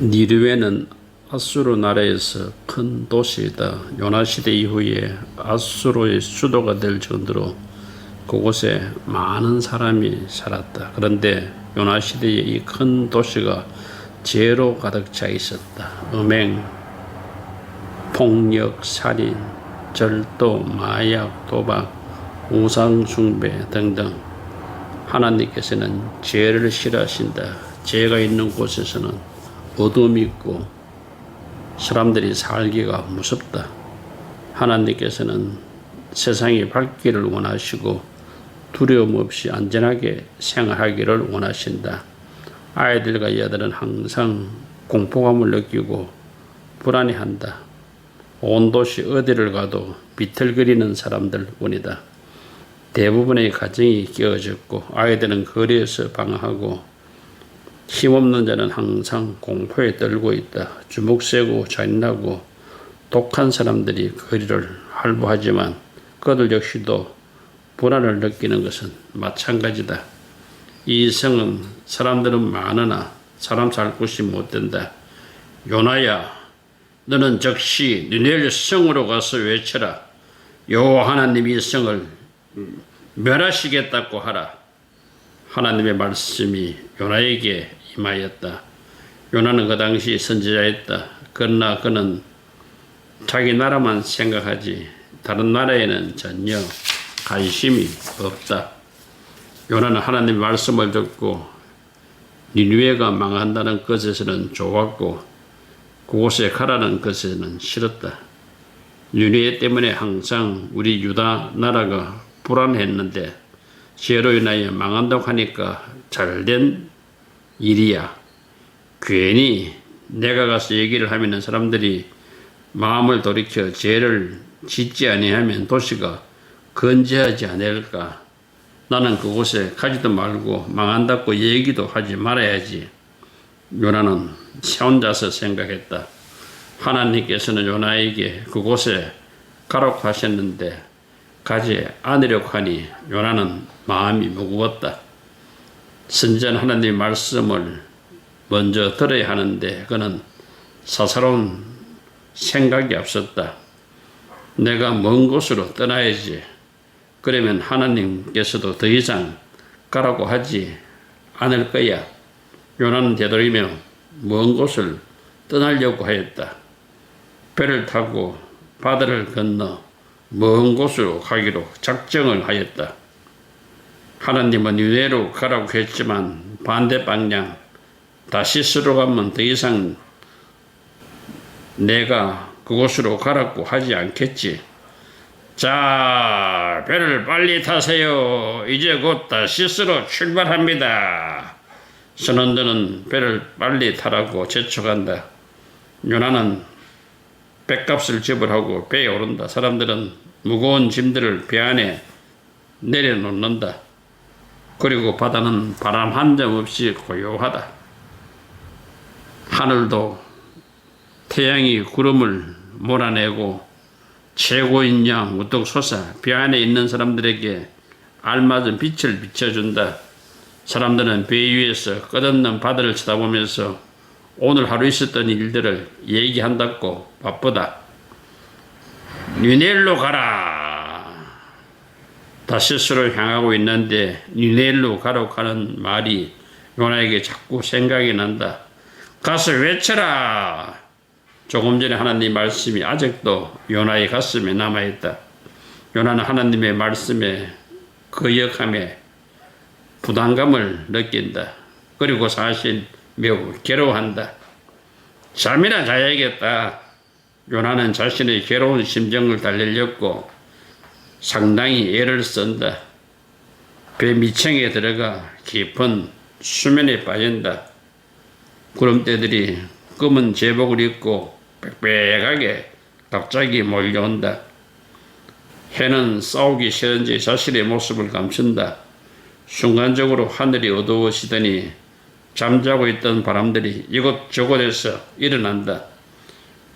니르웨는 아수르 나라에서 큰 도시이다. 요나 시대 이후에 아수르의 수도가 될 정도로 그곳에 많은 사람이 살았다. 그런데 요나 시대의 이큰 도시가 죄로 가득 차 있었다. 음행, 폭력, 살인, 절도, 마약, 도박, 우상숭배 등등 하나님께서는 죄를 싫어하신다. 죄가 있는 곳에서는 어둠이 있고 사람들이 살기가 무섭다. 하나님께서는 세상이 밝기를 원하시고 두려움 없이 안전하게 생활하기를 원하신다. 아이들과 여자들은 항상 공포감을 느끼고 불안해한다. 온 도시 어디를 가도 비틀거리는 사람들 뿐이다. 대부분의 가정이 깨어졌고 아이들은 거리에서 방황하고 힘없는 자는 항상 공포에 떨고 있다. 주먹 세고 잔인하고 독한 사람들이 거리를 활보하지만 그들 역시도 불안을 느끼는 것은 마찬가지다. 이 성은 사람들은 많으나 사람 살 곳이 못 된다. 요나야, 너는 즉시 니넬 성으로 가서 외쳐라. 여호와 하나님이 이 성을 멸하시겠다고 하라. 하나님의 말씀이 요나에게 임하였다. 요나는 그 당시 선지자였다. 그러나 그는 자기 나라만 생각하지 다른 나라에는 전혀 관심이 없다. 요나는 하나님의 말씀을 듣고 니누에가 망한다는 것에서는 좋았고 그곳에 가라는 것에는 싫었다. 니누에 때문에 항상 우리 유다 나라가 불안했는데 죄로 인하여 망한다고 하니까 잘된 일이야. 괜히 내가 가서 얘기를 하면은 사람들이 마음을 돌이켜 죄를 짓지 아니하면 도시가 건재하지 않을까. 나는 그곳에 가지도 말고 망한다고 얘기도 하지 말아야지. 요나는 혼자서 생각했다. 하나님께서는 요나에게 그곳에 가라고 하셨는데 가지 않으려고 하니 요나는 마음이 무거웠다. 선전 하나님의 말씀을 먼저 들어야 하는데 그는 사사로운 생각이 없었다. 내가 먼 곳으로 떠나야지. 그러면 하나님께서도 더 이상 가라고 하지 않을 거야. 요나는 되돌이며 먼 곳을 떠나려고 하였다. 배를 타고 바다를 건너 먼 곳으로 가기로 작정을 하였다. 하나님은 유대로 가라고 했지만 반대 방향 다시스로 가면 더 이상 내가 그곳으로 가라고 하지 않겠지. 자, 배를 빨리 타세요. 이제 곧 다시스로 출발합니다. 선원들은 배를 빨리 타라고 재촉한다. 요나는 배값을 지불하고 배에 오른다. 사람들은 무거운 짐들을 배 안에 내려놓는다. 그리고 바다는 바람 한 점 없이 고요하다. 하늘도 태양이 구름을 몰아내고 최고인 양 우뚝 솟아 배 안에 있는 사람들에게 알맞은 빛을 비춰준다. 사람들은 배 위에서 끝없는 바다를 쳐다보면서 오늘 하루 있었던 일들을 얘기한다고 바쁘다. 뉴넬로 가라. 다시스로 향하고 있는데 뉴넬로 가라고 하는 말이 요나에게 자꾸 생각이 난다. 가서 외쳐라. 조금 전에 하나님 말씀이 아직도 요나의 가슴에 남아있다. 요나는 하나님의 말씀에 거역함에 부담감을 느낀다. 그리고 사실 매우 괴로워한다. 잠이나 자야겠다. 요나는 자신의 괴로운 심정을 달래려고 상당히 애를 쓴다. 배 밑층에 들어가 깊은 수면에 빠진다. 구름대들이 검은 제복을 입고 빽빽하게 갑자기 몰려온다. 해는 싸우기 싫은지 자신의 모습을 감춘다. 순간적으로 하늘이 어두워지더니 잠자고 있던 바람들이 이곳저곳에서 일어난다.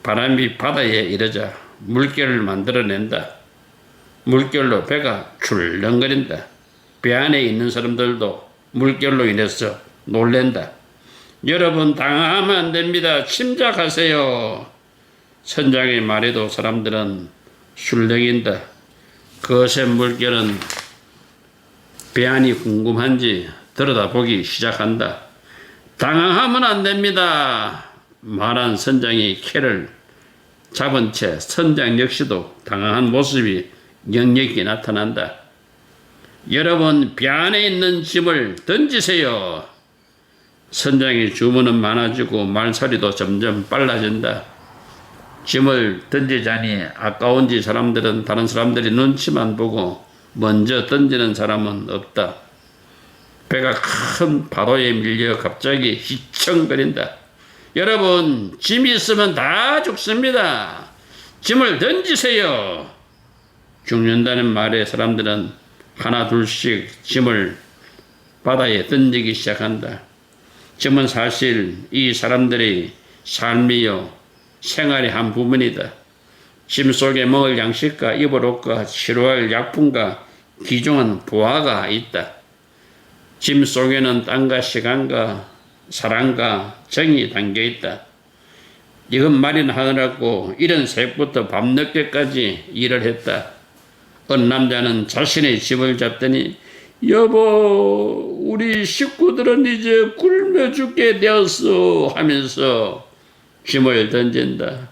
바람이 바다에 이르자 물결을 만들어낸다. 물결로 배가 출렁거린다. 배 안에 있는 사람들도 물결로 인해서 놀랜다. 여러분 당하면 안 됩니다. 침착하세요. 선장의 말에도 사람들은 술렁인다. 그것의 물결은 배 안이 궁금한지 들여다보기 시작한다. 당황하면 안 됩니다. 말한 선장이 캐를 잡은 채 선장 역시도 당황한 모습이 역력히 나타난다. 여러분 배 안에 있는 짐을 던지세요. 선장의 주문은 많아지고 말소리도 점점 빨라진다. 짐을 던지자니 아까운지 사람들은 다른 사람들이 눈치만 보고 먼저 던지는 사람은 없다. 배가 큰 파도에 밀려 갑자기 휘청거린다. 여러분, 짐이 있으면 다 죽습니다. 짐을 던지세요. 죽는다는 말에 사람들은 하나 둘씩 짐을 바다에 던지기 시작한다. 짐은 사실 이 사람들의 삶이요 생활의 한 부분이다. 짐 속에 먹을 양식과 입을 옷과 치료할 약품과 귀중한 보화가 있다. 짐 속에는 땅과 시간과 사랑과 정이 담겨 있다. 이건 말이나 하느라고 이런 새벽부터 밤늦게까지 일을 했다. 어느 남자는 자신의 집을 잡더니 여보 우리 식구들은 이제 굶어 죽게 되었어 하면서 짐을 던진다.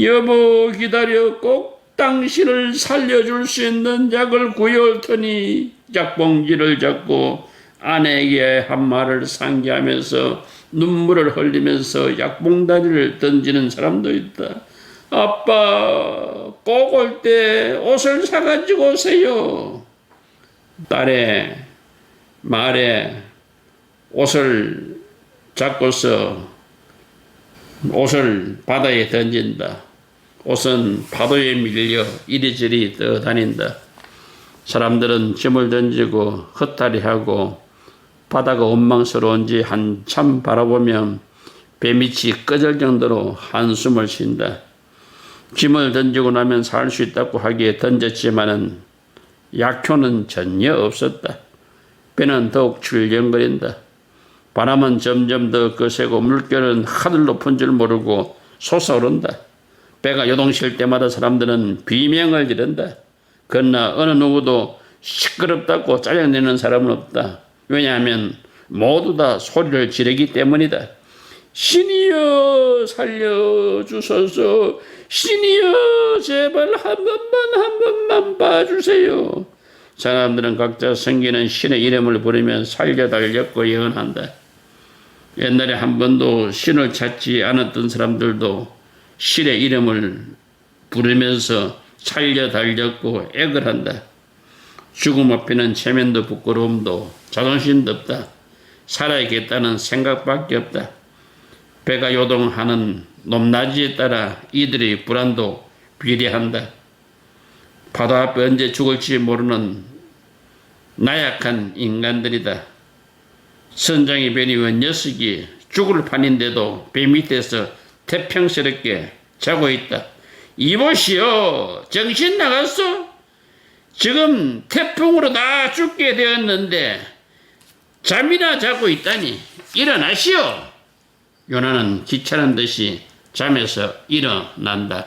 여보 기다려 꼭 당신을 살려줄 수 있는 약을 구해올 테니 약봉지를 잡고 아내에게 한 말을 상기하면서 눈물을 흘리면서 약봉다리를 던지는 사람도 있다. 아빠 꼭 올 때 옷을 사가지고 오세요. 딸의 말에 옷을 잡고서 옷을 바다에 던진다. 옷은 파도에 밀려 이리저리 떠다닌다. 사람들은 짐을 던지고 헛다리하고 바다가 원망스러운지 한참 바라보면 배밑이 꺼질 정도로 한숨을 쉰다. 짐을 던지고 나면 살 수 있다고 하기에 던졌지만은 약효는 전혀 없었다. 배는 더욱 출렁거린다. 바람은 점점 더 거세고 물결은 하늘 높은 줄 모르고 솟아오른다. 배가 요동칠 때마다 사람들은 비명을 지른다. 그러나 어느 누구도 시끄럽다고 짜증내는 사람은 없다. 왜냐하면 모두 다 소리를 지르기 때문이다. 신이여 살려주소서 신이여 제발 한 번만 한 번만 봐주세요. 사람들은 각자 생기는 신의 이름을 부르며 살려달렸고 예언한다. 옛날에 한 번도 신을 찾지 않았던 사람들도 신의 이름을 부르면서 살려 달렸고 애걸 한다. 죽음 앞에는 체면도 부끄러움도 자존심도 없다. 살아야겠다는 생각밖에 없다. 배가 요동하는 높낮이에 따라 이들의 불안도 비례한다. 바다 앞에 언제 죽을지 모르는 나약한 인간들이다. 선장의 변이 원 녀석이 죽을 판인데도 배 밑에서 태평스럽게 자고 있다. 이보시오, 정신 나갔어? 지금 태풍으로 다 죽게 되었는데 잠이나 자고 있다니 일어나시오. 요나는 귀찮은 듯이 잠에서 일어난다.